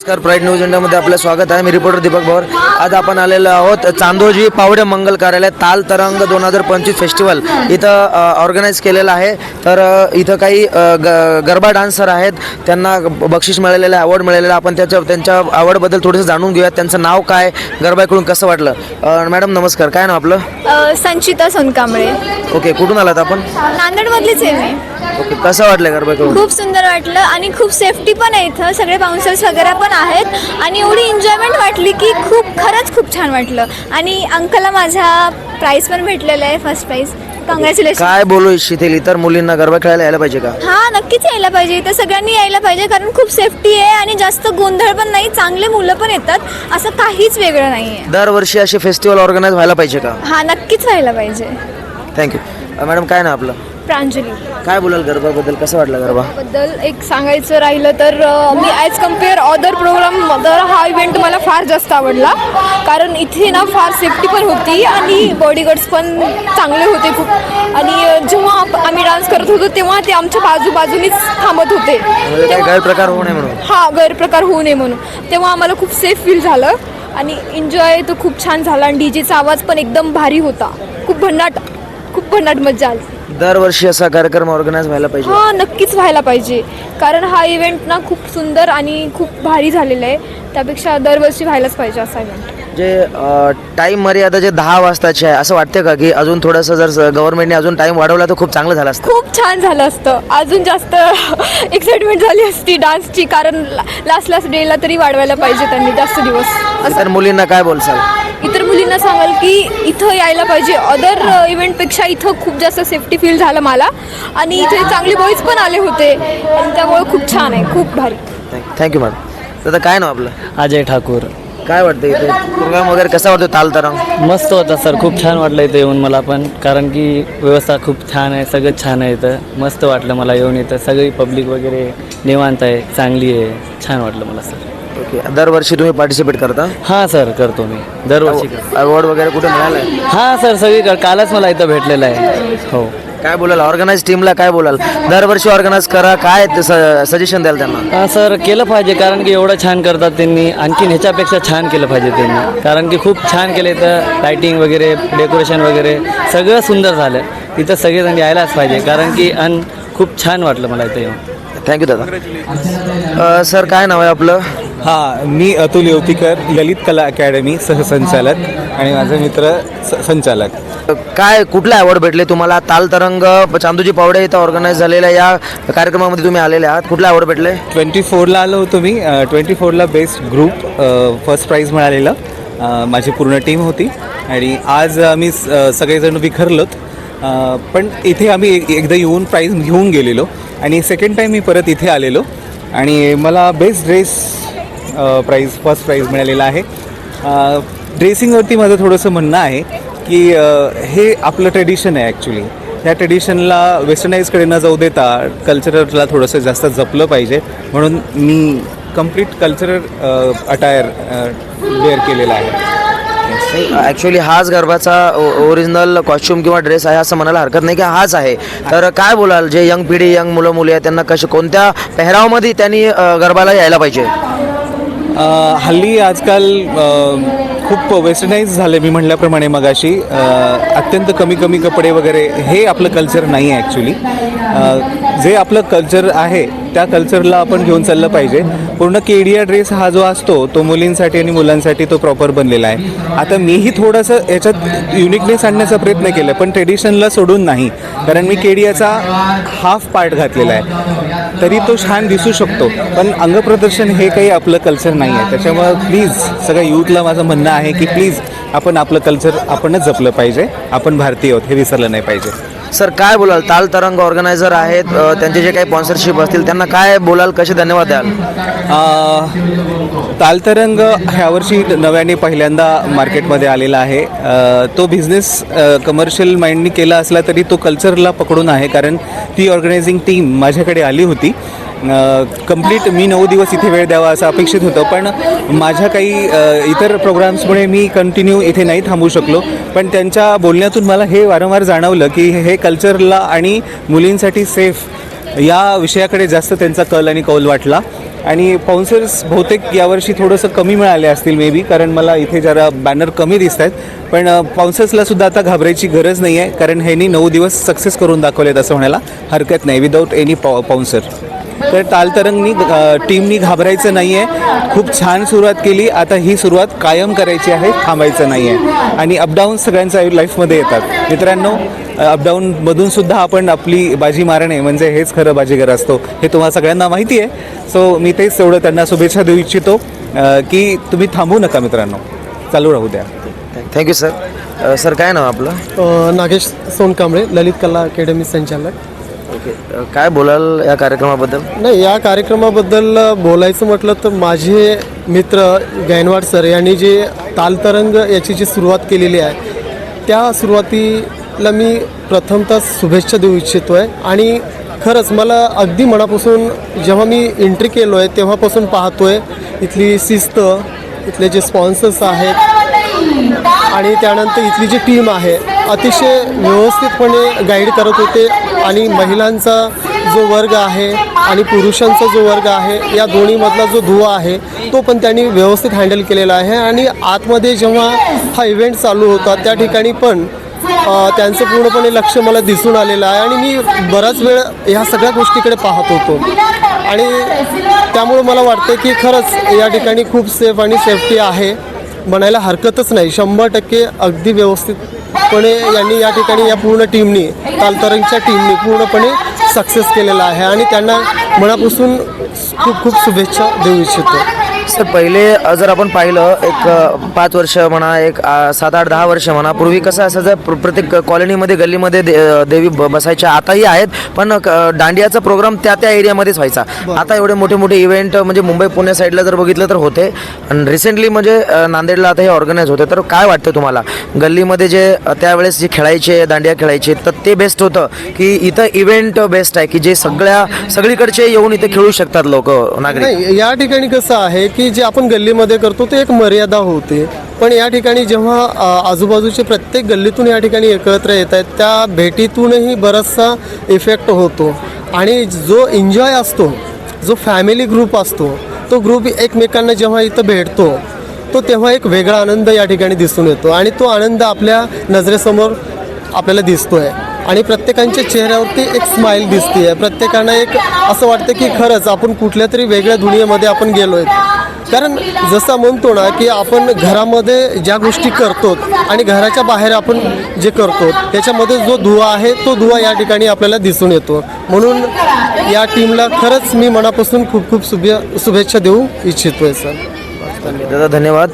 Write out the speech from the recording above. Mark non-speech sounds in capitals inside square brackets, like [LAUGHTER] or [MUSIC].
नमस्कार pride news इंडियामध्ये आपलं स्वागत आहे. मी रिपोर्टर दीपक भवर आज आपण आलेलो आहोत चांदोजी पावडे मंगल कार्यालय ताल तरंग दोन हजार पंचवीस फेस्टिवल इथं ऑर्गनाईज केलेलं आहे. तर इथं काही ग गरबा डान्सर आहेत. त्यांना बक्षीस मिळालेलं आहे अवॉर्ड मिळालेलं आपण त्याच्या त्यांच्या आवडबद्दल थोडंसं जाणून घेऊयात. त्यांचं नाव काय गरबाकडून कसं वाटलं? मॅडम नमस्कार. काय नाव आपलं? संचिता सोनकांबळे. ओके कुठून आलात आपण? नांदेडमधलीच आहे मी. ओके कसं वाटलं गरबाकडून खूप सुंदर वाटलं आणि खूप सेफ्टी पण आहे इथं. सगळे बाउन्सर्स वगैरे पण आहेत. आणि एवढी एन्जॉयमेंट वाटली की खूप खरंच खूप छान वाटलं. आणि अंकलला माझा प्राईज पण भेटलेला आहे फर्स्ट प्राईज कॉंग्रॅच्युलेशन काय बोलू इच्छितील इतर मुलींना गरबा खेळायला यायला पाहिजे का? हा नक्कीच यायला पाहिजे. इथं सगळ्यांनी यायला पाहिजे कारण खूप सेफ्टी आहे आणि जास्त गोंधळ पण नाही चांगले मुलं पण येतात. असं काहीच वेगळं नाही आहे दरवर्षी असे फेस्टिवल ऑर्गनाईज व्हायला पाहिजे का? हा नक्कीच व्हायला पाहिजे. थँक्यू मॅडम काय ना आपलं? प्रांजली. काय बोलाल गरबाबद्दल? कसं वाटलं गरबा? बद्दल एक सांगायचं राहिलं तर अ, मी ॲज कंपेअर अदर प्रोग्राम तर हा इव्हेंट मला फार जास्त आवडला. कारण इथे ना फार सेफ्टी पण होती आणि बॉडीगार्ड्स पण चांगले होते खूप. आणि अ, जेव्हा आप- आम्ही डान्स करत होतो तेव्हा ते आमच्या बाजूबाजूनीच थांबत होते. म्हणजे काही तेव्हा- गैरप्रकार होऊ नये म्हणून. हा गैरप्रकार होऊ नये म्हणून. तेव्हा आम्हाला खूप सेफ फील झालं. आणि एन्जॉय तो खूप छान झाला. आणि डीजेचा आवाज पण एकदम भारी होता. खूप भन्नाट खूप भन्नाट मजा आली. दरवर्षी असा कार्यक्रम ऑर्गनाईज व्हायला पाहिजे. हा नक्कीच व्हायला पाहिजे. कारण हा इव्हेंट ना खूप सुंदर आणि खूप भारी झालेला आहे. त्यापेक्षा दरवर्षी व्हायलाच पाहिजे असा इव्हेंट जे टाइम मर्यादा जे दहा वाजताची आहे असं वाटतं का की अजून थोडंसं जर गव्हर्नमेंटने अजून टाइम वाढवला तर खूप चांगलं झालं असतं? खूप छान झालं असतं. अजून जास्त [LAUGHS] एक्साइटमेंट झाली असती डान्सची कारण लास्ट लास्ट डेला तरी वाढवायला पाहिजे त्यांनी जास्त दिवस. इतर मुलींना काय बोलसाल? इतर मुलींना सांगाल की इथं यायला पाहिजे. अदर इव्हेंटपेक्षा इथं खूप जास्त सेफ्टी फील झालं मला. आणि इथे चांगले बॉईज पण आले होते. आणि त्यामुळे खूप छान आहे. खूप भारी. थँक्यू मॅडम दादा काय नाव आपलं? अजय ठाकूर. काय वाटतं इथे? प्रोग्राम वगैरे कसा वाटतो ताल तरंग? मस्त होता सर खूप छान वाटलं इथं येऊन मला पण. कारण की व्यवस्था खूप छान आहे. सगळं छान आहे इथं. मस्त वाटलं मला येऊन इथं. सगळी पब्लिक वगैरे निवांत आहे. चांगली आहे. छान वाटलं मला सर ओके. दरवर्षी तुम्ही पार्टिसिपेट करता? हां सर करतो मी. दरवर्षी करतो. अवॉर्ड वगैरे कुठे मिळालं हां सर सगळी कालच मला इथं भेटलेलं आहे. हो. काय बोलाल? ऑर्गनाईज टीमला काय बोलाल? दरवर्षी ऑर्गनाईज करा. काय सजेशन द्याल त्यांना? हां सर केलं पाहिजे. कारण की एवढं छान करतात त्यांनी. आणखीन ह्याच्यापेक्षा छान केलं पाहिजे त्यांनी. कारण की खूप छान केलं इथं. लाईटिंग वगैरे डेकोरेशन वगैरे. सगळं सुंदर झालं. इथं सगळेजण यायलाच पाहिजे. कारण की आणि खूप छान वाटलं मला इथं येऊन. थँक्यू दादा. सर काय नाव आहे आपलं? हां मी अतुल येवतीकर ललित कला अकॅडमी सहसंचालक आणि माझे मित्र स- संचालक. काय कुठले अवॉर्ड भेटले तुम्हाला? ताल तरंग चांदूजी पावडे इथं ऑर्गनाईज झालेल्या या कार्यक्रमामध्ये तुम्ही आलेले आहात. कुठले अवॉर्ड भेटले? ट्वेंटी फोरला आलो होतो मी. ट्वेंटी फोरला बेस्ट ग्रुप फर्स्ट प्राईज मिळालेलं. अ, माझी पूर्ण टीम होती. आणि आज आम्ही स- अ, सगळेजण विखरलोत. अ, पण इथे आम्ही एक- एकदा येऊन प्राईज घेऊन गेलेलो. आणि सेकंड टाईम मी परत इथे आलेलो. आणि मला best dress prize first prize मिळालेला आहे. ड्रेसिंगवरती माझं थोडंसं म्हणणं आहे की हे आपलं ट्रेडिशन आहे ॲक्च्युली त्या ट्रेडिशनला वेस्टर्नाईजकडे न जाऊ देता कल्चरला थोडंसं जास्त जपलं पाहिजे. म्हणून मी कंप्लीट कल्चरल अटायर वेअर केलेला आहे. ॲक्च्युली हाच गरबाचा ओरिजिनल कॉस्ट्युम किंवा ड्रेस आहे असं म्हणायला हरकत नाही की हाच आहे. तर काय बोलाल? जे यंग पिढी यंग मुलं मुली आहेत त्यांना कसे कोणत्या पेहरावमध्ये त्यांनी गरबाला यायला पाहिजे? हल्ली आजकाल खूप वेस्टर्नाइज झाले मी म्हटल्याप्रमाणे मगाशी. अत्यंत कमी कमी कपडे वगैरे हे आपलं कल्चर नाही आहे ॲक्च्युली जे आपलं कल्चर आहे त्या कल्चरला आपण घेऊन चाललं पाहिजे. पूर्ण केडिया ड्रेस हा जो असतो तो मुलींसाठी आणि मुलांसाठी तो प्रॉपर बनलेला आहे. आता मीही थोडंसं याच्यात युनिकनेस आणण्याचा प्रयत्न केला पण ट्रेडिशनला सोडून नाही. कारण मी केडियाचा हाफ पार्ट घातलेला आहे. तरी तो छान दिसू शकतो. पण अंगप्रदर्शन हे काही आपलं कल्चर नाही आहे. त्याच्यामुळं प्लीज सगळ्या यूथला माझं म्हणणं आहे की प्लीज आपण आपलं कल्चर आपणच जपलं पाहिजे. आपण भारतीय आहोत हे विसरलं नाही पाहिजे. सर काय बोलाल? ताल तरंग ऑर्गनायझर आहेत त्यांचे जे काही स्पॉन्सरशिप असतील त्यांना काय बोलाल कसे धन्यवाद द्याल? तालतरंग ह्यावर्षी नव्याने पहिल्यांदा मार्केटमध्ये आलेला आहे. तो बिझनेस कमर्शियल माइंडनी केला असला तरी तो कल्चरला पकडून आहे कारण ती ऑर्गनायझिंग टीम माझ्याकडे आली होती. कंप्लीट मी नऊ दिवस इथे वेळ द्यावा असं अपेक्षित होतं पण माझ्या काही इतर प्रोग्राम्समुळे मी कंटिन्यू इथे नाही थांबू शकलो. पण त्यांच्या बोलण्यातून मला हे वारंवार जाणवलं की हे कल्चरला आणि मुलींसाठी सेफ या विषयाकडे जास्त त्यांचा कल आणि कौल वाटला. आणि पाऊन्सर्स बहुतेक यावर्षी थोडंसं कमी मिळाले असतील मे बी कारण मला इथे जरा बॅनर कमी दिसत आहेत पण पाऊन्सर्सला सुद्धा आता घाबरायची गरज नाही आहे कारण ह्यांनी नऊ दिवस सक्सेस करून दाखवलेत असं म्हणायला हरकत नाही विदाऊट एनी पा पाऊन्सर तर तालतरंगनी टीमनी घाबरायचं नाही आहे खूप छान सुरुवात केली. आता ही सुरुवात कायम करायची आहे थांबायचं नाही आहे आणि अपडाऊन सगळ्यांच्या लाईफमध्ये येतात. मित्रांनो अपडाऊनमधून सुद्धा आपण आपली बाजी मारणे म्हणजे हेच खरं बाजीगर असतो. हे तुम्हाला सगळ्यांना माहिती आहे सो मी तेच तेवढं त्यांना शुभेच्छा देऊ इच्छितो. की तुम्ही थांबू नका मित्रांनो. चालू राहू द्या. थँक्यू सर सर काय नाव आपलं? नागेश सोनकांबळे ललित कला अकॅडमी संचालक. काय बोलाल या कार्यक्रमाबद्दल? नाही या कार्यक्रमाबद्दल बोलायचं म्हटलं तर माझे मित्र गायनवाड सर यांनी जे तालतरंग याची जी सुरुवात केलेली आहे त्या सुरुवातीला मी प्रथमतः शुभेच्छा देऊ इच्छितो आहे आणि खरंच मला अगदी मनापासून जेव्हा मी एंट्री केलो आहे तेव्हापासून पाहतो आहे इथली शिस्त इथले जे स्पॉन्सर्स आहेत आणि त्यानंतर इथली जी टीम आहे अतिशय व्यवस्थितपणे गाईड करत होते. आणि महिलांचा जो वर्ग आहे आणि पुरुषांचा जो वर्ग आहे या दोन्हीमधला जो दुवा आहे तो पण त्यांनी व्यवस्थित हँडल केलेला आहे. आणि आतमध्ये जेव्हा हा इव्हेंट चालू होता त्या ठिकाणी पण त्यांचं पूर्णपणे लक्ष मला दिसून आलेलं आहे. आणि मी बराच वेळ ह्या सगळ्या गोष्टीकडे पाहत होतो. आणि त्यामुळे मला वाटतं की खरंच या ठिकाणी खूप सेफ आणि सेफ्टी आहे. म्हणायला हरकतच नाही. शंभर टक्के अगदी व्यवस्थितपणे यांनी या ठिकाणी या पूर्ण टीमनी तालतरंगच्या टीमनी पूर्णपणे सक्सेस केलेला आहे आणि त्यांना मनापासून खूप खूप शुभेच्छा देऊ इच्छितो. सर पहिले जर आपण पाहिलं एक पाच वर्ष म्हणा एक सात आठ दहा वर्ष म्हणा पूर्वी कसं असायचं प्र- प्रत्येक कॉलनीमध्ये गल्लीमध्ये दे, देवी बसायच्या आताही आहेत पण दांडियाचा प्रोग्राम त्या त्या एरियामध्येच व्हायचा. आता एवढे मोठे मोठे इव्हेंट म्हणजे मुंबई पुणे साईडला जर बघितलं तर होते. आणि रिसेंटली म्हणजे नांदेडला आता हे ऑर्गनाईज होते. तर काय वाटतं तुम्हाला? गल्लीमध्ये जे त्यावेळेस जे खेळायचे दांडिया खेळायचे तर ते बेस्ट होतं? की इथं इव्हेंट बेस्ट आहे? की जे सगळ्या सगळीकडचे येऊन इथे खेळू शकतात लोक नागरिक? या ठिकाणी कसं आहे की जे आपण गल्लीमध्ये करतो ते एक मर्यादा होते. पण या ठिकाणी जेव्हा आजूबाजूचे प्रत्येक गल्लीतून या ठिकाणी एकत्र येत आहेत त्या भेटीतूनही बराचसा इफेक्ट होतो. आणि जो एन्जॉय असतो जो फॅमिली ग्रुप असतो तो ग्रुप एकमेकांना जेव्हा इथं भेटतो तो तेव्हा एक वेगळा आनंद या ठिकाणी दिसून येतो. आणि तो आनंद आपल्या नजरेसमोर आपल्याला दिसतो आहे आणि प्रत्येकांच्या चेहऱ्यावरती एक स्माईल दिसते आहे प्रत्येकांना एक असं वाटतं की खरंच आपण कुठल्या तरी वेगळ्या दुनियेमध्ये आपण गेलो आहे कारण जसं म्हणतो ना की आपण घरामध्ये ज्या गोष्टी करतो आणि घराच्या बाहेर आपण जे करतो त्याच्यामध्ये जो धुवा आहे तो धुवा या ठिकाणी आपल्याला दिसून येतो. म्हणून या टीमला खरंच मी मनापासून खूप खूप शुभे शुभेच्छा देऊ इच्छितोय सर. दादा धन्यवाद.